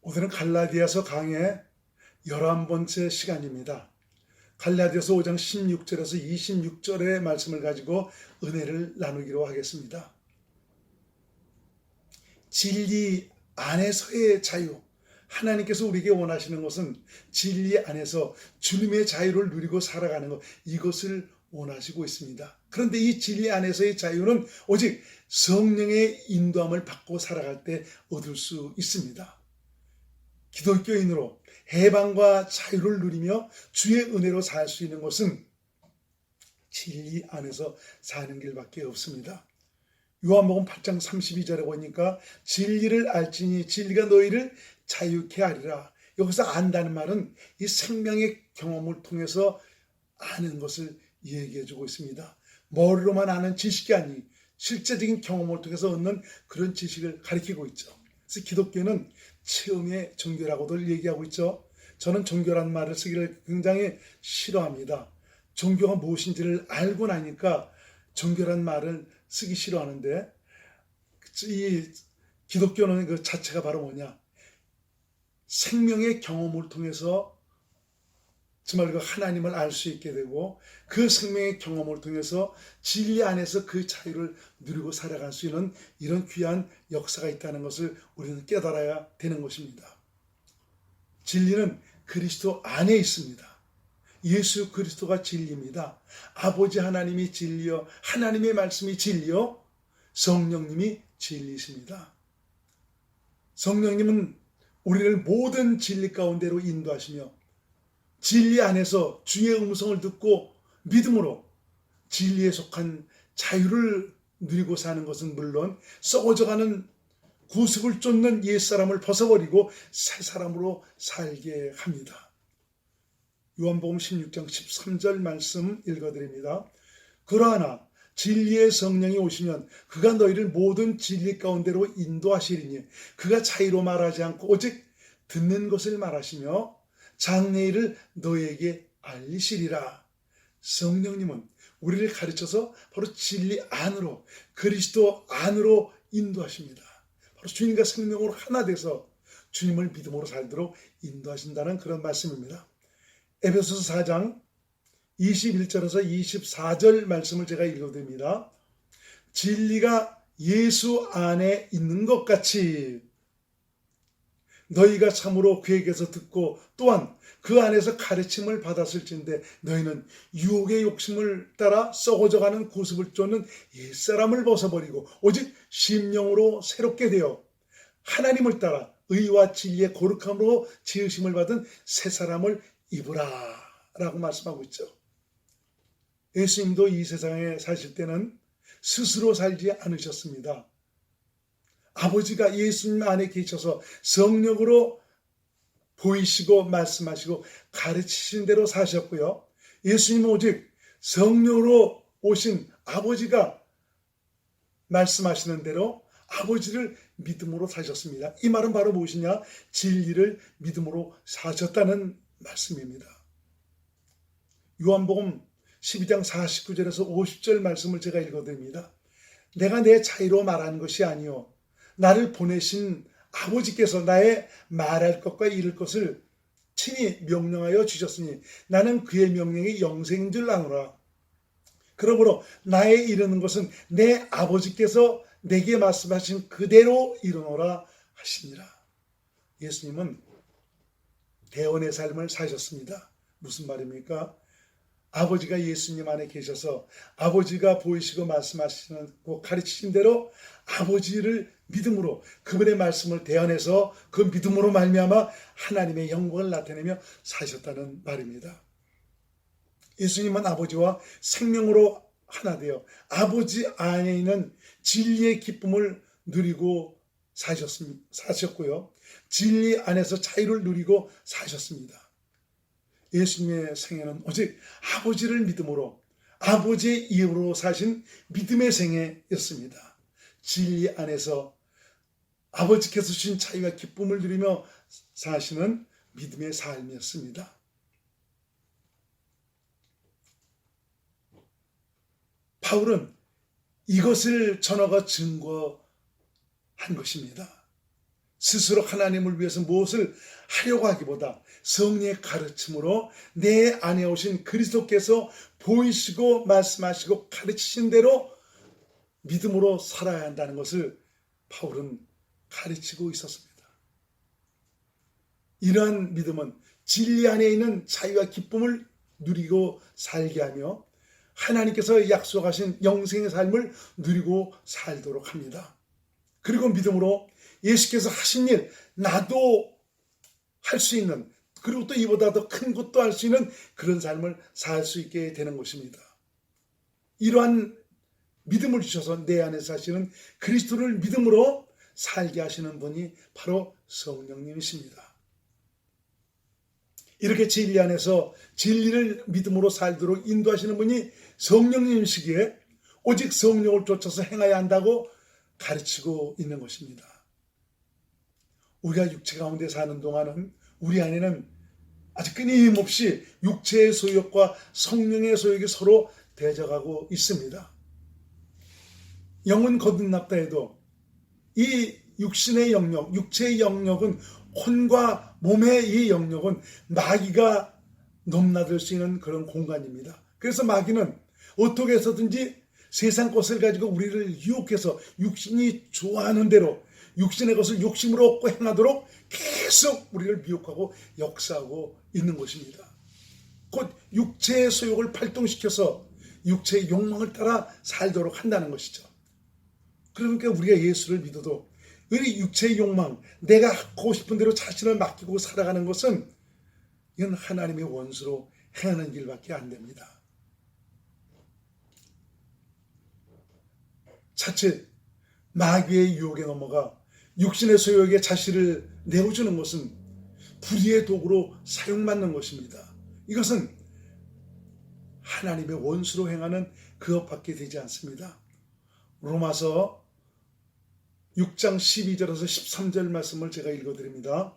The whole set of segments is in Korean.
오늘은 갈라디아서 강의 11번째 시간입니다. 갈라디아서 5장 16절에서 26절의 말씀을 가지고 은혜를 나누기로 하겠습니다. 진리 안에서의 자유. 하나님께서 우리에게 원하시는 것은 진리 안에서 주님의 자유를 누리고 살아가는 것. 이것을 원하시고 있습니다. 그런데 이 진리 안에서의 자유는 오직 성령의 인도함을 받고 살아갈 때 얻을 수 있습니다. 기독교인으로 해방과 자유를 누리며 주의 은혜로 살 수 있는 것은 진리 안에서 사는 길밖에 없습니다. 요한복음 8장 32절에 보니까 진리를 알지니 진리가 너희를 자유케 하리라. 여기서 안다는 말은 이 생명의 경험을 통해서 아는 것을 얘기해 주고 있습니다. 머리로만 아는 지식이 아니 실제적인 경험을 통해서 얻는 그런 지식을 가리키고 있죠. 그래서 기독교는 체험의 종교라고들 얘기하고 있죠. 저는 종교란 말을 쓰기를 굉장히 싫어합니다. 종교가 무엇인지를 알고 나니까 종교란 말을 쓰기 싫어하는데 이 기독교는 그 자체가 바로 뭐냐? 생명의 경험을 통해서 정말 그 하나님을 알 수 있게 되고 그 생명의 경험을 통해서 진리 안에서 그 자유를 누리고 살아갈 수 있는 이런 귀한 역사가 있다는 것을 우리는 깨달아야 되는 것입니다. 진리는 그리스도 안에 있습니다. 예수 그리스도가 진리입니다. 아버지 하나님이 진리요, 하나님의 말씀이 진리요, 성령님이 진리십니다. 성령님은 우리를 모든 진리 가운데로 인도하시며 진리 안에서 주의 음성을 듣고 믿음으로 진리에 속한 자유를 누리고 사는 것은 물론 썩어져가는 구습을 쫓는 옛사람을 벗어버리고 새 사람으로 살게 합니다. 요한복음 16장 13절 말씀 읽어드립니다. 그러하나 진리의 성령이 오시면 그가 너희를 모든 진리 가운데로 인도하시리니 그가 차이로 말하지 않고 오직 듣는 것을 말하시며 장래일을 너에게 알리시리라. 성령님은 우리를 가르쳐서 바로 진리 안으로 그리스도 안으로 인도하십니다. 바로 주님과 생명으로 하나 돼서 주님을 믿음으로 살도록 인도하신다는 그런 말씀입니다. 에베소서 4장 21절에서 24절 말씀을 제가 읽어드립니다. 진리가 예수 안에 있는 것 같이 너희가 참으로 그에게서 듣고 또한 그 안에서 가르침을 받았을진데 너희는 유혹의 욕심을 따라 썩어져가는 구습을 쫓는 옛사람을 벗어버리고 오직 심령으로 새롭게 되어 하나님을 따라 의와 진리의 거룩함으로 지으심을 받은 새 사람을 입으라 라고 말씀하고 있죠. 예수님도 이 세상에 사실 때는 스스로 살지 않으셨습니다. 아버지가 예수님 안에 계셔서 성령으로 보이시고 말씀하시고 가르치신 대로 사셨고요. 예수님은 오직 성령으로 오신 아버지가 말씀하시는 대로 아버지를 믿음으로 사셨습니다. 이 말은 바로 무엇이냐? 진리를 믿음으로 사셨다는 말씀입니다. 요한복음 12장 49절에서 50절 말씀을 제가 읽어드립니다. 내가 내 차이로 말하는 것이 아니요 나를 보내신 아버지께서 나의 말할 것과 이를 것을 친히 명령하여 주셨으니 나는 그의 명령이 영생인 줄 아노라. 그러므로 나의 이르는 것은 내 아버지께서 내게 말씀하신 그대로 이루노라 하시니라. 예수님은 대원의 삶을 사셨습니다. 무슨 말입니까? 아버지가 예수님 안에 계셔서 아버지가 보이시고 말씀하시고 가르치신 대로 아버지를 믿음으로 그분의 말씀을 대언해서 그 믿음으로 말미암아 하나님의 영광을 나타내며 사셨다는 말입니다. 예수님은 아버지와 생명으로 하나 되어 아버지 안에 있는 진리의 기쁨을 누리고 사셨고요. 진리 안에서 자유를 누리고 사셨습니다. 예수님의 생애는 오직 아버지를 믿음으로 아버지의 이름으로 사신 믿음의 생애였습니다. 진리 안에서 아버지께서 주신 자유와 기쁨을 누리며 사시는 믿음의 삶이었습니다. 바울은 이것을 전화가 증거한 것입니다. 스스로 하나님을 위해서 무엇을 하려고 하기보다 성령의 가르침으로 내 안에 오신 그리스도께서 보이시고 말씀하시고 가르치신 대로 믿음으로 살아야 한다는 것을 바울은 가르치고 있었습니다. 이러한 믿음은 진리 안에 있는 자유와 기쁨을 누리고 살게 하며 하나님께서 약속하신 영생의 삶을 누리고 살도록 합니다. 그리고 믿음으로 예수께서 하신 일 나도 할 수 있는 그리고 또 이보다 더 큰 것도 할 수 있는 그런 삶을 살 수 있게 되는 것입니다. 이러한 믿음을 주셔서 내 안에 사시는 그리스도를 믿음으로 살게 하시는 분이 바로 성령님이십니다. 이렇게 진리 안에서 진리를 믿음으로 살도록 인도하시는 분이 성령님이시기에 오직 성령을 쫓아서 행해야 한다고 가르치고 있는 것입니다. 우리가 육체 가운데 사는 동안은 우리 안에는 아주 끊임없이 육체의 소욕과 성령의 소욕이 서로 대적하고 있습니다. 영은 거듭났다 해도 이 육신의 영역, 육체의 영역은 혼과 몸의 이 영역은 마귀가 넘나들 수 있는 그런 공간입니다. 그래서 마귀는 어떻게 해서든지 세상 것을 가지고 우리를 유혹해서 육신이 좋아하는 대로 육신의 것을 욕심으로 얻고 행하도록 계속 우리를 미혹하고 역사하고 있는 것입니다. 곧 육체의 소욕을 발동시켜서 육체의 욕망을 따라 살도록 한다는 것이죠. 그러니까 우리가 예수를 믿어도 우리 육체의 욕망, 내가 하고 싶은 대로 자신을 맡기고 살아가는 것은 이건 하나님의 원수로 행하는 길밖에 안 됩니다. 자칫 마귀의 유혹에 넘어가 육신의 소욕에 자신을 내어주는 것은 불의의 도구로 사용받는 것입니다. 이것은 하나님의 원수로 행하는 그것밖에 되지 않습니다. 로마서 6장 12절에서 13절 말씀을 제가 읽어드립니다.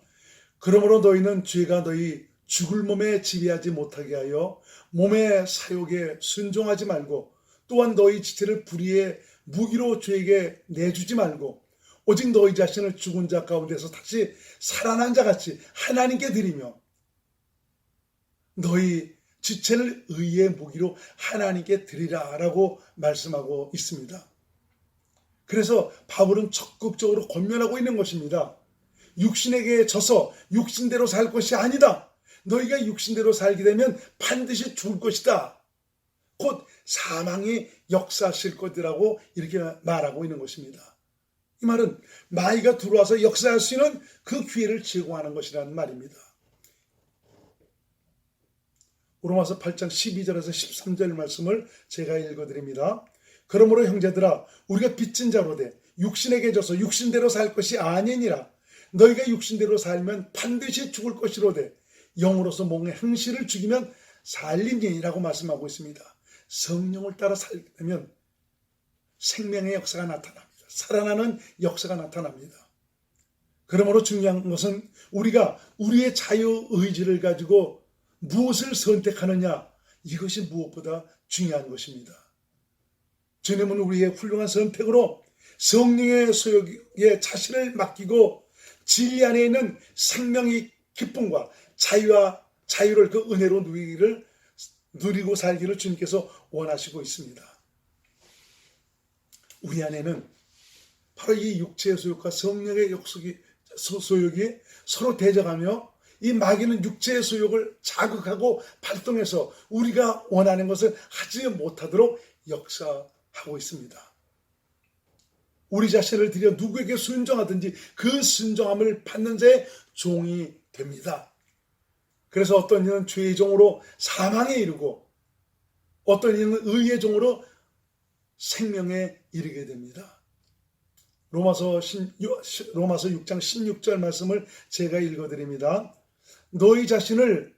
그러므로 너희는 죄가 너희 죽을 몸에 지배하지 못하게 하여 몸의 사욕에 순종하지 말고 또한 너희 지체를 불의의 무기로 죄에게 내주지 말고 오직 너희 자신을 죽은 자 가운데서 다시 살아난 자 같이 하나님께 드리며 너희 지체를 의의 무기로 하나님께 드리라라고 말씀하고 있습니다. 그래서 바울은 적극적으로 권면하고 있는 것입니다. 육신에게 져서 육신대로 살 것이 아니다. 너희가 육신대로 살게 되면 반드시 죽을 것이다. 곧 사망이 역사하실 것이라고 이렇게 말하고 있는 것입니다. 이 말은 마이가 들어와서 역사할 수 있는 그 기회를 제공하는 것이라는 말입니다. 로마서 8장 12절에서 13절 말씀을 제가 읽어드립니다. 그러므로 형제들아 우리가 빚진 자로 돼 육신에게 져서 육신대로 살 것이 아니니라 너희가 육신대로 살면 반드시 죽을 것이로되 영으로서 몸의 행실을 죽이면 살림이라고 말씀하고 있습니다. 성령을 따라 살게 되면 생명의 역사가 나타납니다. 살아나는 역사가 나타납니다. 그러므로 중요한 것은 우리가 우리의 자유 의지를 가지고 무엇을 선택하느냐 이것이 무엇보다 중요한 것입니다. 주님은 우리의 훌륭한 선택으로 성령의 소욕에 자신을 맡기고 진리 안에 있는 생명의 기쁨과 자유와 자유를 그 은혜로 누리기를 누리고 살기를 주님께서 원하시고 있습니다. 우리 안에는 바로 이 육체의 소욕과 성령의 욕속이, 소욕이 서로 대적하며 이 마귀는 육체의 소욕을 자극하고 발동해서 우리가 원하는 것을 하지 못하도록 역사하고 있습니다. 우리 자신을 들여 누구에게 순종하든지 그 순종함을 받는 자의 종이 됩니다. 그래서 어떤 이는 죄의 종으로 사망에 이르고 어떤 이는 의의 종으로 생명에 이르게 됩니다. 로마서, 신, 로마서 6장 16절 말씀을 제가 읽어드립니다. 너희 자신을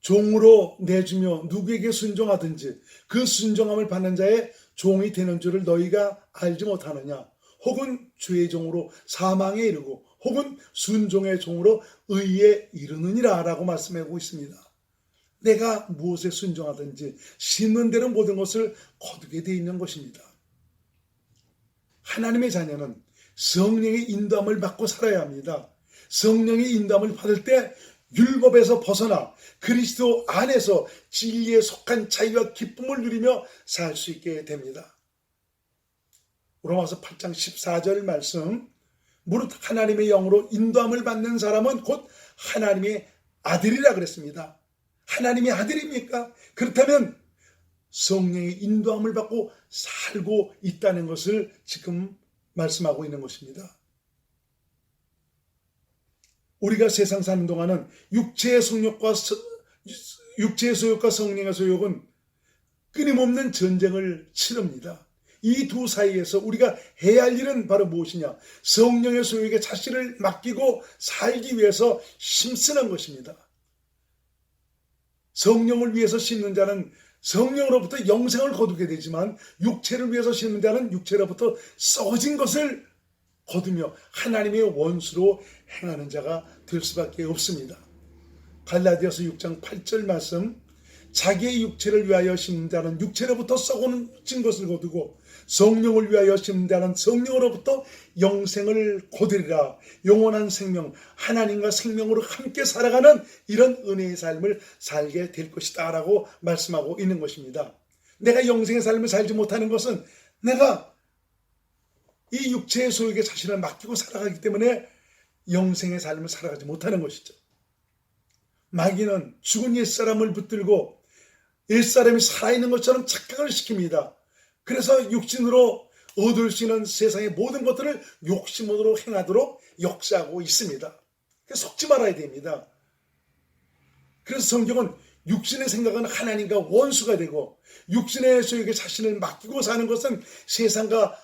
종으로 내주며 누구에게 순종하든지 그 순종함을 받는 자의 종이 되는 줄을 너희가 알지 못하느냐? 혹은 죄의 종으로 사망에 이르고 혹은 순종의 종으로 의에 이르느니라 라고 말씀하고 있습니다. 내가 무엇에 순종하든지 심는 대로 모든 것을 거두게 되어 있는 것입니다. 하나님의 자녀는 성령의 인도함을 받고 살아야 합니다. 성령의 인도함을 받을 때 율법에서 벗어나 그리스도 안에서 진리에 속한 자유와 기쁨을 누리며 살 수 있게 됩니다. 로마서 8장 14절 말씀 무릇 하나님의 영으로 인도함을 받는 사람은 곧 하나님의 아들이라 그랬습니다. 하나님의 아들입니까? 그렇다면 성령의 인도함을 받고 살고 있다는 것을 지금 말씀하고 있는 것입니다. 우리가 세상 사는 동안은 육체의 성욕과 서- 육체의 소욕과 성령의 소욕은 끊임없는 전쟁을 치릅니다. 이 두 사이에서 우리가 해야 할 일은 바로 무엇이냐? 성령의 소욕에 자신을 맡기고 살기 위해서 힘쓰는 것입니다. 성령을 위해서 심는 자는 성령으로부터 영생을 거두게 되지만 육체를 위해서 심는 자는 육체로부터 썩어진 것을 거두며 하나님의 원수로 행하는 자가 될 수밖에 없습니다. 갈라디아서 6장 8절 말씀 자기의 육체를 위하여 심는 자는 육체로부터 썩어진 것을 거두고 성령을 위하여 심는 자는 성령으로부터 영생을 거두리라 영원한 생명 하나님과 생명으로 함께 살아가는 이런 은혜의 삶을 살게 될 것이다 라고 말씀하고 있는 것입니다. 내가 영생의 삶을 살지 못하는 것은 내가 이 육체의 소욕에 자신을 맡기고 살아가기 때문에 영생의 삶을 살아가지 못하는 것이죠. 마귀는 죽은 옛사람을 붙들고 옛사람이 살아있는 것처럼 착각을 시킵니다. 그래서 육신으로 얻을 수 있는 세상의 모든 것들을 욕심으로 행하도록 역사하고 있습니다. 속지 말아야 됩니다. 그래서 성경은 육신의 생각은 하나님과 원수가 되고 육신의 소유에 자신을 맡기고 사는 것은 세상과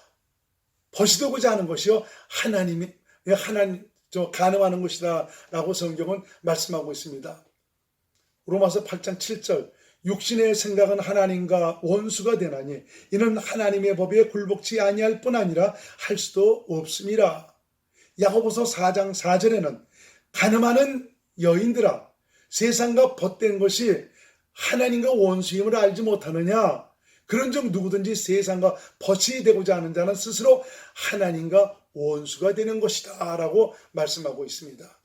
버시도고자 하는 것이요 하나님이 하나님 저 가능하는 것이다라고 성경은 말씀하고 있습니다. 로마서 8장 7절 육신의 생각은 하나님과 원수가 되나니 이는 하나님의 법에 굴복치 아니할 뿐 아니라 할 수도 없습니다. 야고보서 4장 4절에는 가늠하는 여인들아 세상과 벗된 것이 하나님과 원수임을 알지 못하느냐 그런즉 누구든지 세상과 벗이 되고자 하는 자는 스스로 하나님과 원수가 되는 것이다 라고 말씀하고 있습니다.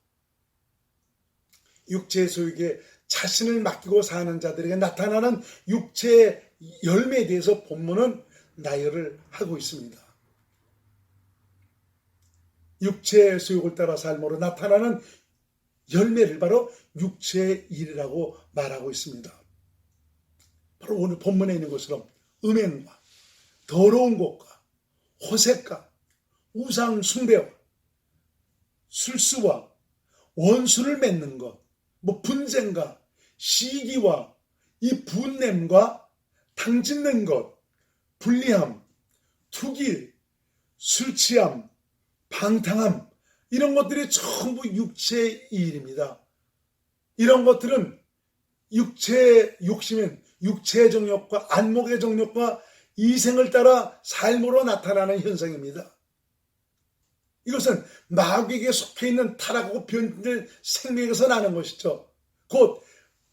육체의 소유에 자신을 맡기고 사는 자들에게 나타나는 육체의 열매에 대해서 본문은 나열을 하고 있습니다. 육체의 소욕을 따라 삶으로 나타나는 열매를 바로 육체의 일이라고 말하고 있습니다. 바로 오늘 본문에 있는 것처럼 음행과 더러운 것과 호색과 우상 숭배와 술수와 원수를 맺는 것, 뭐 분쟁과 시기와 이 분냄과 당짓는 것, 불리함, 투기, 술 취함, 방탕함 이런 것들이 전부 육체의 일입니다. 이런 것들은 육체의 욕심은 육체의 정욕과 안목의 정욕과 이생을 따라 삶으로 나타나는 현상입니다. 이것은 마귀에게 속해 있는 타락하고 변질 생명에서 나는 것이죠. 곧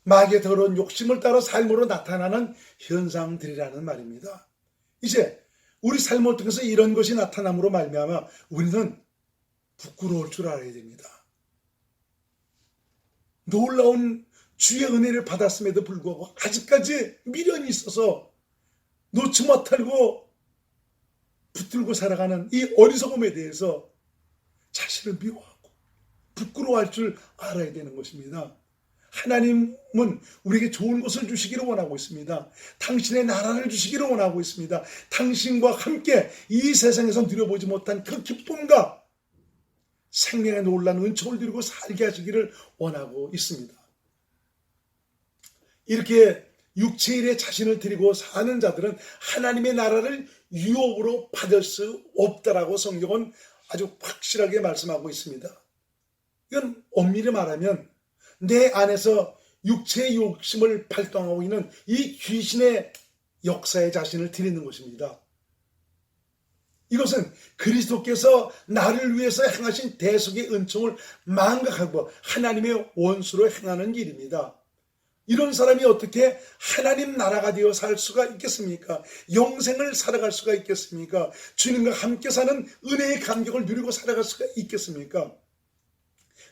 마귀의 더러운 욕심을 따라 삶으로 나타나는 현상들이라는 말입니다. 이제 우리 삶을 통해서 이런 것이 나타남으로 말미암아 우리는 부끄러울 줄 알아야 됩니다. 놀라운 주의 은혜를 받았음에도 불구하고 아직까지 미련이 있어서 놓지 못하고 붙들고 살아가는 이 어리석음에 대해서 자신을 미워하고 부끄러워할 줄 알아야 되는 것입니다. 하나님은 우리에게 좋은 것을 주시기를 원하고 있습니다. 당신의 나라를 주시기를 원하고 있습니다. 당신과 함께 이 세상에서 누려보지 못한 그 기쁨과 생명의 놀란 은총을 누리고 살게 하시기를 원하고 있습니다. 이렇게 육체일에 자신을 드리고 사는 자들은 하나님의 나라를 유업으로 받을 수 없다라고 성경은 아주 확실하게 말씀하고 있습니다. 이건 엄밀히 말하면 내 안에서 육체의 욕심을 발동하고 있는 이 귀신의 역사에 자신을 드리는 것입니다. 이것은 그리스도께서 나를 위해서 행하신 대속의 은총을 망각하고 하나님의 원수로 행하는 일입니다. 이런 사람이 어떻게 하나님 나라가 되어 살 수가 있겠습니까? 영생을 살아갈 수가 있겠습니까? 주님과 함께 사는 은혜의 감격을 누리고 살아갈 수가 있겠습니까?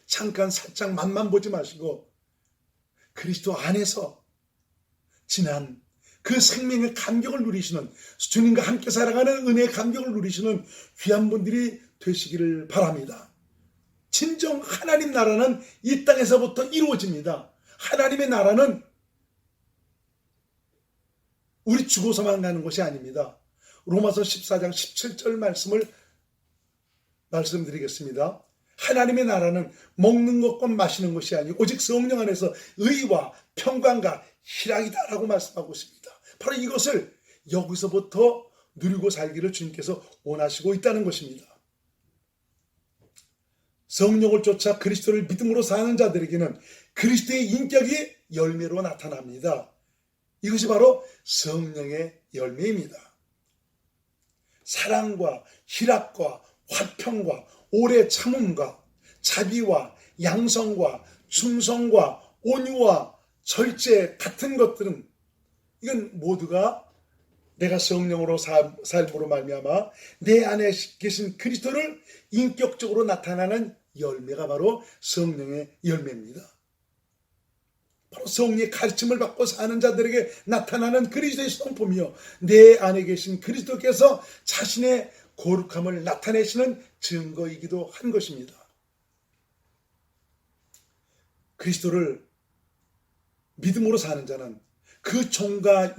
잠깐 살짝 맛만 보지 마시고 그리스도 안에서 지난 그 생명의 감격을 누리시는 주님과 함께 살아가는 은혜의 감격을 누리시는 귀한 분들이 되시기를 바랍니다. 진정 하나님 나라는 이 땅에서부터 이루어집니다. 하나님의 나라는 우리 죽어서만 가는 것이 아닙니다. 로마서 14장 17절 말씀을 말씀드리겠습니다. 하나님의 나라는 먹는 것과 마시는 것이 아니고 오직 성령 안에서 의와 평강과 희락이다라고 말씀하고 있습니다. 바로 이것을 여기서부터 누리고 살기를 주님께서 원하시고 있다는 것입니다. 성령을 쫓아 그리스도를 믿음으로 사는 자들에게는 그리스도의 인격이 열매로 나타납니다. 이것이 바로 성령의 열매입니다. 사랑과 희락과 화평과 오래 참음과 자비와 양성과 충성과 온유와 절제 같은 것들은 이건 모두가 내가 성령으로 사- 삶으로 말미암아 내 안에 계신 그리스도를 인격적으로 나타나는 열매가 바로 성령의 열매입니다. 바로 성령의 가르침을 받고 사는 자들에게 나타나는 그리스도의 성품이요. 내 안에 계신 그리스도께서 자신의 거룩함을 나타내시는 증거이기도 한 것입니다. 그리스도를 믿음으로 사는 자는 그 정과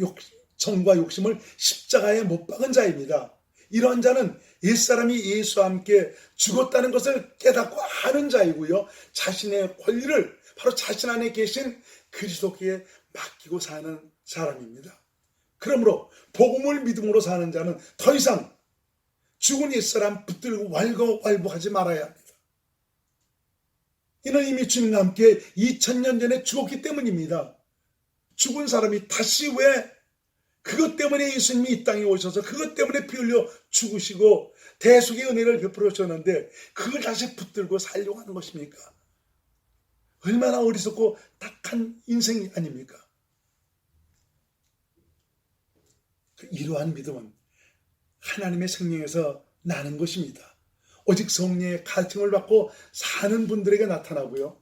욕심을 십자가에 못 박은 자입니다. 이런 자는 옛사람이 예수와 함께 죽었다는 것을 깨닫고 아는 자이고요. 자신의 권리를 바로 자신 안에 계신 그리스도께 맡기고 사는 사람입니다. 그러므로 복음을 믿음으로 사는 자는 더 이상 죽은 옛사람 붙들고 왈가왈부하지 말아야 합니다. 이는 이미 주님과 함께 2000년 전에 죽었기 때문입니다. 죽은 사람이 다시 왜 그것 때문에 예수님이 이 땅에 오셔서 그것 때문에 피 흘려 죽으시고 대속의 은혜를 베풀어 주셨는데 그걸 다시 붙들고 살려고 하는 것입니까? 얼마나 어리석고 딱한 인생이 아닙니까? 그 이러한 믿음은 하나님의 생명에서 나는 것입니다. 오직 성령의 가르침을 받고 사는 분들에게 나타나고요.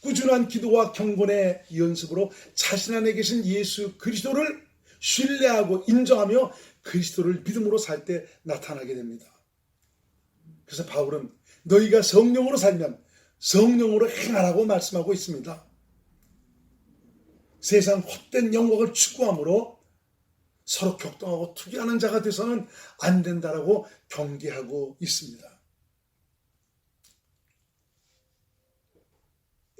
꾸준한 기도와 경건의 연습으로 자신 안에 계신 예수 그리스도를 신뢰하고 인정하며 그리스도를 믿음으로 살 때 나타나게 됩니다. 그래서 바울은 너희가 성령으로 살면 성령으로 행하라고 말씀하고 있습니다. 세상 헛된 영광을 추구함으로 서로 격동하고 투기하는 자가 돼서는 안 된다라고 경계하고 있습니다.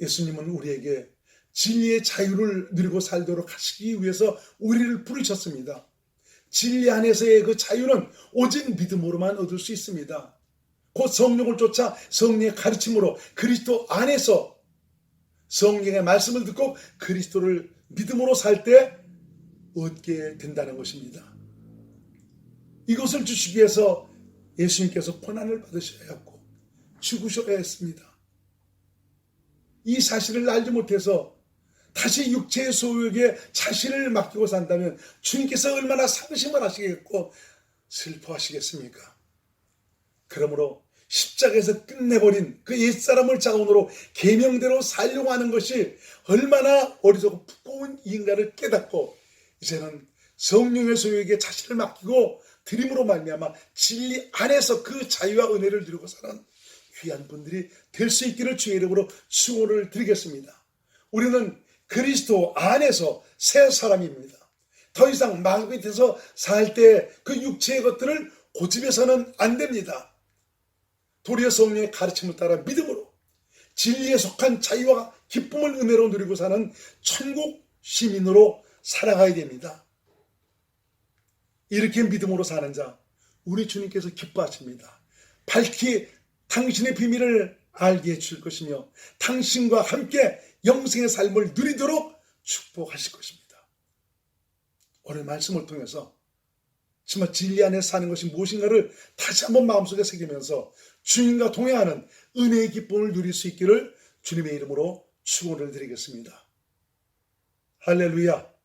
예수님은 우리에게 진리의 자유를 누리고 살도록 하시기 위해서 우리를 부르셨습니다. 진리 안에서의 그 자유는 오직 믿음으로만 얻을 수 있습니다. 곧 성령을 쫓아 성령의 가르침으로 그리스도 안에서 성령의 말씀을 듣고 그리스도를 믿음으로 살 때 얻게 된다는 것입니다. 이것을 주시기 위해서 예수님께서 고난을 받으셔야 했고 죽으셔야 했습니다. 이 사실을 알지 못해서 다시 육체의 소유에게 자신을 맡기고 산다면 주님께서 얼마나 상심을 하시겠고 슬퍼하시겠습니까? 그러므로 십자가에서 끝내버린 그 옛사람을 자원으로 계명대로 살려고 하는 것이 얼마나 어리석고 부끄러운 인간을 깨닫고 이제는 성령의 소유에게 자신을 맡기고 드림으로 말미암아 진리 안에서 그 자유와 은혜를 누리고 사는 귀한 분들이 될 수 있기를 주의 이름으로 축원을 드리겠습니다. 우리는 그리스도 안에서 새 사람입니다. 더 이상 마음 밑에서 살 때 그 육체의 것들을 고집해서는 안 됩니다. 도리어 성령의 가르침을 따라 믿음으로 진리에 속한 자유와 기쁨을 은혜로 누리고 사는 천국 시민으로 살아가야 됩니다. 이렇게 믿음으로 사는 자, 우리 주님께서 기뻐하십니다. 밝히 당신의 비밀을 알게 해줄 것이며 당신과 함께 영생의 삶을 누리도록 축복하실 것입니다. 오늘 말씀을 통해서 정말 진리 안에 사는 것이 무엇인가를 다시 한번 마음속에 새기면서 주님과 동행하는 은혜의 기쁨을 누릴 수 있기를 주님의 이름으로 축원을 드리겠습니다. 할렐루야.